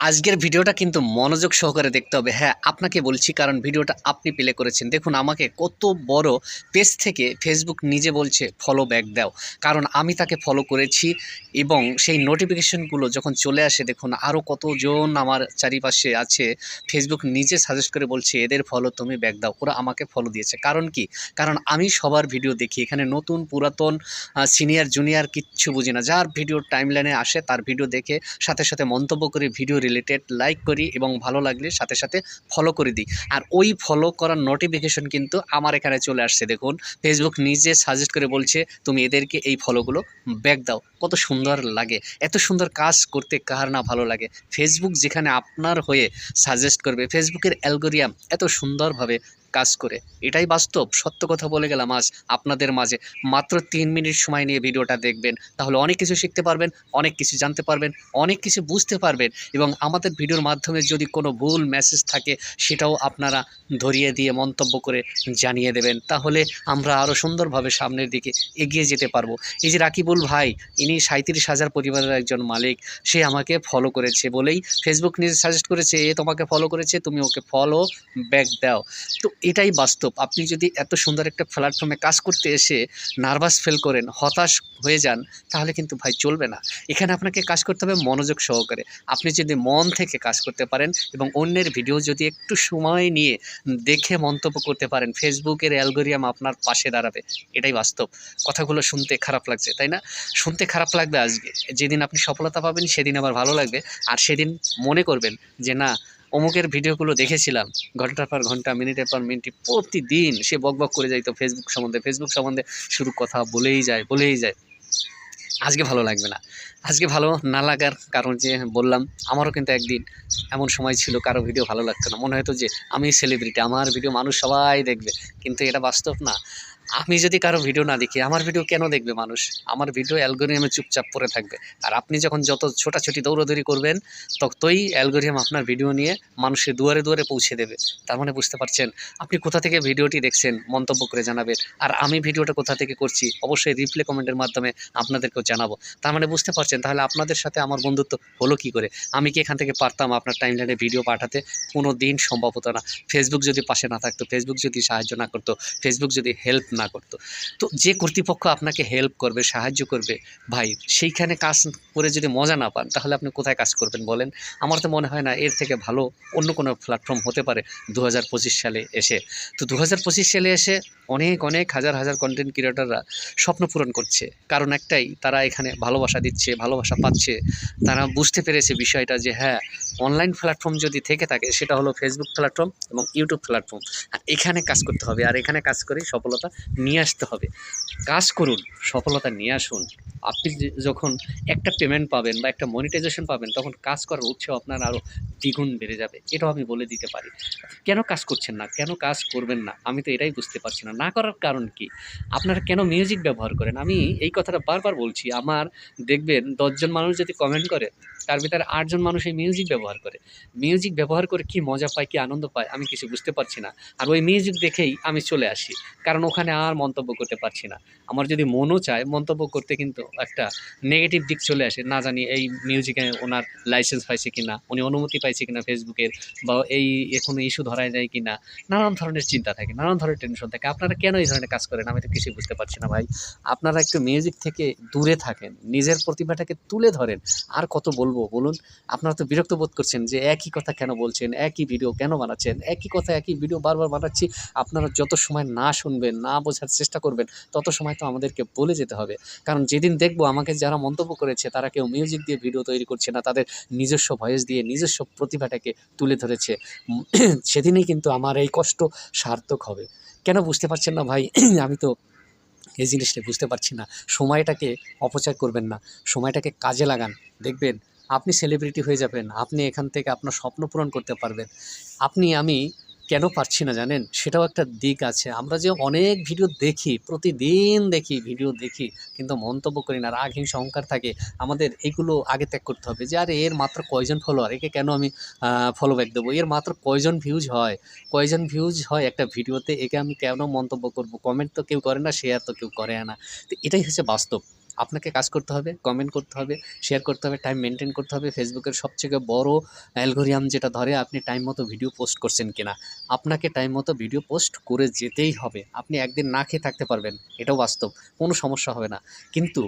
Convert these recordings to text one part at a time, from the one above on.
আজকের ভিডিওটা কিন্তু মনোযোগ সহকারে দেখতে হবে। হ্যাঁ আপনাকে বলছি, কারণ ভিডিওটা আপনি প্লে করেছেন। দেখুন, আমাকে কত বড় পেজ থেকে ফেসবুক নিজে বলছে ফলো ব্যাক দাও। কারণ আমি তাকে ফলো করেছি এবং সেই নোটিফিকেশনগুলো যখন চলে আসে, দেখুন আরও কতজন আমার চারিপাশে আছে। ফেসবুক নিজে সাজেস্ট করে বলছে, এদের ফলো তুমি ব্যাক দাও। ওরা আমাকে ফলো দিয়েছে। কারণ কি? কারণ আমি সবার ভিডিও দেখি। এখানে নতুন, পুরাতন সিনিয়র জুনিয়র কিচ্ছু বুঝি না। যার ভিডিও টাইমলাইনে আসে, তার ভিডিও দেখে, সাথে সাথে মন্তব্য করে ভিডিও রিলেটেড লাইক করি এবং ভালো লাগলে সাথে সাথে ফলো করে দিই। আর ওই ফলো করার নোটিফিকেশন কিন্তু আমার এখানে চলে আসছে। দেখুন ফেসবুক নিজে সাজেস্ট করে বলছে, তুমি এদেরকে এই ফলোগুলো ব্যাক দাও। কত সুন্দর লাগে। এত সুন্দর কাজ করতে কার না ভালো লাগে? ফেসবুক যেখানে আপনার হয়ে সাজেস্ট করবে ফেসবুকের অ্যালগোরিয়াম এত সুন্দরভাবে কাজ করে। এটাই বাস্তব। সত্য কথা বলে গেলাম আজ আপনাদের মাঝে। মাত্র তিন মিনিট সময় নিয়ে ভিডিওটা দেখবেন, তাহলে অনেক কিছু শিখতে পারবেন, অনেক কিছু জানতে পারবেন, অনেক কিছু বুঝতে পারবেন এবং আমাদের ভিডিওর মাধ্যমে যদি কোনো ভুল মেসেজ থাকে, সেটাও আপনারা ধরিয়ে দিয়ে মন্তব্য করে জানিয়ে দেবেন। তাহলে আমরা আরও সুন্দরভাবে সামনের দিকে এগিয়ে যেতে পারব। এই যে রাকিবুল ভাই, ইনি সাঁত্রিশ হাজার পরিবারের একজন মালিক, সে আমাকে ফলো করেছে বলেই ফেসবুক নিজে সাজেস্ট করেছে, এ তোমাকে ফলো করেছে, তুমি ওকে ফলো ব্যাক দাও। তো এটাই বাস্তব। আপনি যদি এত সুন্দর একটা প্ল্যাটফর্মে কাজ করতে এসে নার্ভাস ফিল করেন, হতাশ হয়ে যান, তাহলে কিন্তু ভাই চলবে না। এখানে আপনাকে কাজ করতে হবে মনোযোগ সহকারে। আপনি যদি মন থেকে কাজ করতে পারেন এবং অন্যের ভিডিও যদি একটু সময় নিয়ে দেখে মন্তব্য করতে পারেন ফেসবুকের অ্যালগোরিয়াম আপনার পাশে দাঁড়াবে। এটাই বাস্তব। কথাগুলো শুনতে খারাপ লাগছে, তাই না? শুনতে খারাপ লাগবে আজকে। যেদিন আপনি সফলতা পাবেন, সেদিন আবার ভালো লাগবে। আর সেদিন মনে করবেন যে, না অমুকের ভিডিওগুলো দেখেছিলাম। ঘণ্টার পর ঘণ্টা, মিনিটের পর মিনিট, প্রতিদিন সে বকবক করে যাইতো ফেসবুক সম্বন্ধে। ফেসবুক সম্বন্ধে শুধু কথা বলেই যায় বলেই যায়। আজকে ভালো লাগবে না। আজকে ভালো না লাগার কারণ যে বললাম, আমারও কিন্তু একদিন এমন সময় ছিল, কারও ভিডিও ভালো লাগতো না। মনে হতো যে আমি সেলিব্রিটি আমার ভিডিও মানুষ সবাই দেখবে। কিন্তু এটা বাস্তব না। আমি যদি কারও ভিডিও না দেখি, আমার ভিডিও কেন দেখবে মানুষ? আমার ভিডিও অ্যালগোরিয়ামে চুপচাপ পড়ে থাকবে। আর আপনি যখন যত ছোটাছুটি দৌড়াদৌড়ি করবেন, ততই অ্যালগোরিয়াম আপনার ভিডিও নিয়ে মানুষের দুয়ারে দুয়ারে পৌঁছে দেবে। তার মানে বুঝতে পারছেন? আপনি কোথা থেকে ভিডিওটি দেখছেন? মন্তব্য করে জানাবেন। আর আমি ভিডিওটা কোথা থেকে করছি? অবশ্যই রিপ্লে কমেন্টের মাধ্যমে আপনাদেরকেও জানাব। তার মানে বুঝতে পারছেন? তাহলে আপনাদের সাথে আমার বন্ধুত্ব হলো কি করে? আমি কি এখান থেকে পারতাম আপনার টাইম টাইমলাইনে ভিডিও পাঠাতে? কোনো দিন সম্ভব হতো না। ফেসবুক যদি পাশে না থাকতো ফেসবুক যদি সাহায্য না করতো ফেসবুক যদি হেল্প না করতো। তো যে কর্তৃপক্ষ আপনাকে হেল্প করবে, সাহায্য করবে, ভাই, সেইখানে কাজ করে যদি মজা না পান, তাহলে আপনি কোথায় কাজ করবেন বলেন? আমার তো মনে হয় না এর থেকে ভালো অন্য কোনো প্ল্যাটফর্ম হতে পারে দু হাজার পঁচিশ সালে এসে। তো দু হাজার পঁচিশ সালে এসে অনেক অনেক হাজার হাজার কন্টেন্ট ক্রিয়েটাররা স্বপ্ন পূরণ করছে। কারণ একটাই, তারা এখানে ভালোবাসা দিচ্ছে, ভালোবাসা পাচ্ছে। তারা বুঝতে পেরেছে বিষয়টা যে হ্যাঁ অনলাইন প্ল্যাটফর্ম যদি থেকে থাকে, সেটা হলো ফেসবুক প্ল্যাটফর্ম এবং ইউটিউব প্ল্যাটফর্ম আর এখানে কাজ করতে হবে, আর এখানে কাজ করে সফলতা নিয়ে আসতে হবে। কাজ করুন, সফলতা নিয়ে আসুন। আপনি যখন একটা পেমেন্ট পাবেন বা একটা মনিটাইজেশন পাবেন, তখন কাজ করার উৎসাহ আপনার আরও দ্বিগুণ বেড়ে যাবে। এটাও আমি বলে দিতে পারি। কেন কাজ করছেন না? কেন কাজ করবেন না? আমি তো এটাই বুঝতে পারছি না। না করার কারণ কি? আপনারা কেন মিউজিক ব্যবহার করেন? আমি এই কথাটা বারবার বলছি। আমার দেখবেন দশজন মানুষ যদি কমেন্ট করে, তার ভিতরে আটজন মানুষ এই মিউজিক ব্যবহার করে। মিউজিক ব্যবহার করে কি মজা পায়, কি আনন্দ পায়, আমি কিছু বুঝতে পারছি না। আর ওই মিউজিক দেখেই আমি চলে আসি। কারণ ওখানে আর মন্তব্য করতে পারছি না। আমার যদি মনও চায়, মন্তব্য করতে কিন্তু একটা নেগেটিভ দিক চলে আসে। না জানি এই মিউজিকে ওনার লাইসেন্স পাইছে কিনা, উনি অনুমতি পাইছে কিনা ফেসবুকের বা এই এখনও ইস্যু ধরায় যায় কিনা, নানান ধরনের চিন্তা থাকে, নানান ধরনের টেনশন থাকে। আপনারা কেন এই ধরনের কাজ করেন? আমি তো কিছুই বুঝতে পারছি না ভাই। আপনারা একটু মিউজিক থেকে দূরে থাকেন, নিজের প্রতিভাটাকে তুলে ধরেন। আর কত বলব বলুন? আপনারা তো বিরক্ত বোধ করছেন যে একই কথা কেন বলছেন, একই ভিডিও কেন বানাচ্ছেন? একই কথা, একই ভিডিও বারবার বানাচ্ছি, আপনারা যত সময় না শুনবেন, না বোঝার চেষ্টা করবেন, তত সময় তো আমাদেরকে বলে যেতে হবে। কারণ যেদিন দেখব, আমাকে যারা মন্তব্য করেছে, তারা কেউ মিউজিক দিয়ে ভিডিও তৈরি করছে না, তাদের নিজস্ব ভয়েস দিয়ে, নিজস্ব প্রতিভাটাকে তুলে ধরেছে। সেদিনই কিন্তু আমার এই কষ্ট সার্থক হবে। কেন বুঝতে পারছেন না ভাই? আমি তো এই জিনিসটা বুঝতে পারছি না। সময়টাকে অপচয় করবেন না। সময়টাকে কাজে লাগান। দেখবেন, আপনি সেলিব্রিটি হয়ে যাবেন। আপনি এখান থেকে আপনার স্বপ্ন পূরণ করতে পারবেন। আপনি, আমি কেন পারছি না জানেন? সেটাও একটা দিক আছে। আমরা যে অনেক ভিডিও দেখি, প্রতিদিন দেখি ভিডিও দেখি, কিন্তু মন্তব্য করি না রাগ হিংসা অহংকার থাকে, আমাদের এগুলো আগে ত্যাগ করতে হবে যে, আরে এর মাত্র কয়জন ফলোয়ার একে কেন আমি ফলো ব্যাক দেবো? এর মাত্র কয়জন ভিউজ হয়? কয়জন ভিউজ হয় একটা ভিডিওতে একে আমি কেন মন্তব্য করব? কমেন্ট তো কেউ করে না শেয়ার তো কেউ করে না। তো এটাই হচ্ছে বাস্তব। আপনাকে কাজ করতে হবে কমেন্ট করতে হবে শেয়ার করতে হবে টাইম মেনটেন করতে হবে। ফেসবুকের সবথেকে বড় অ্যালগোরিয়াম যেটা ধরে আপনি টাইম মতো ভিডিও পোস্ট করছেন কিনা। আপনাকে টাইম মতো ভিডিও পোস্ট করে যেতেই হবে। আপনি একদিন না খেয়ে থাকতে পারবেন, এটাও বাস্তব, কোনো সমস্যা হবে না। কিন্তু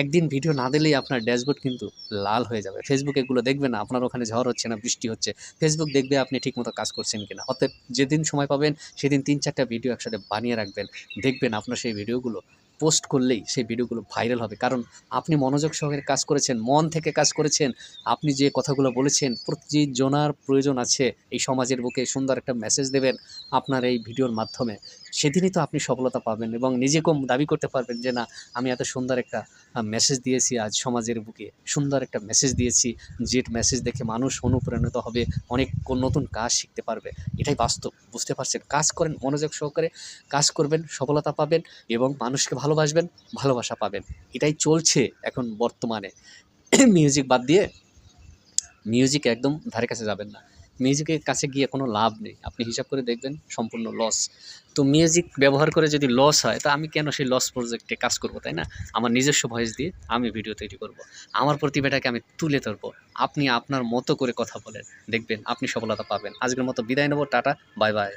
একদিন ভিডিও না দিলেই আপনার ড্যাশবোর্ড কিন্তু লাল হয়ে যাবে। ফেসবুক এগুলো দেখবে না, আপনার ওখানে ঝড় হচ্ছে না, বৃষ্টি হচ্ছে। ফেসবুক দেখবে আপনি ঠিকমতো কাজ করছেন কিনা। অতএব যেদিন সময় পাবেন, সেদিন তিন চারটা ভিডিও একসাথে বানিয়ে রাখবেন। দেখবেন আপনার সেই ভিডিওগুলো পোস্ট করলেই সেই ভিডিওগুলো ভাইরাল হবে। কারণ আপনি মনোযোগ সহকারে কাজ করেছেন, মন থেকে কাজ করেছেন, আপনি যে কথাগুলো বলেছেন প্রতি জনার প্রয়োজন আছে এই সমাজের বুকে সুন্দর একটা মেসেজ দেবেন আপনার এই ভিডিওর মাধ্যমে। সেদিনই তো আপনি সফলতা পাবেন এবং নিজেকেও দাবি করতে পারবেন যে, না, আমি এত সুন্দর একটা মেসেজ দিয়েছি আজ সমাজের বুকে। সুন্দর একটা মেসেজ দিয়েছি। যে মেসেজ দেখে মানুষ অনুপ্রাণিত হবে, অনেক নতুন কাজ শিখতে পারবে। এটাই বাস্তব, বুঝতে পারছেন? কাজ করেন, মনোযোগ সহকারে কাজ করবেন, সফলতা পাবেন এবং মানুষকে ভালোবাসবেন, ভালোবাসা পাবেন। এটাই চলছে এখন বর্তমানে। মিউজিক বাদ দিয়ে মিউজিক একদম ধারে কাছে যাবেন না। মিউজিকের কাছে গিয়ে কোনো লাভ নেই। আপনি হিসাব করে দেখবেন সম্পূর্ণ লস তো মিউজিক ব্যবহার করে যদি লস হয়, তা আমি কেন সেই লস প্রজেক্টে কাজ করব, তাই না? আমার নিজস্ব ভয়েস দিয়ে আমি ভিডিও তৈরি করব। আমার প্রতিভাটাকে আমি তুলে ধরবো। আপনি আপনার মতো করে কথা বলেন। দেখবেন আপনি সফলতা পাবেন। আজকের মতো বিদায় নেব। টাটা, বাই বাই।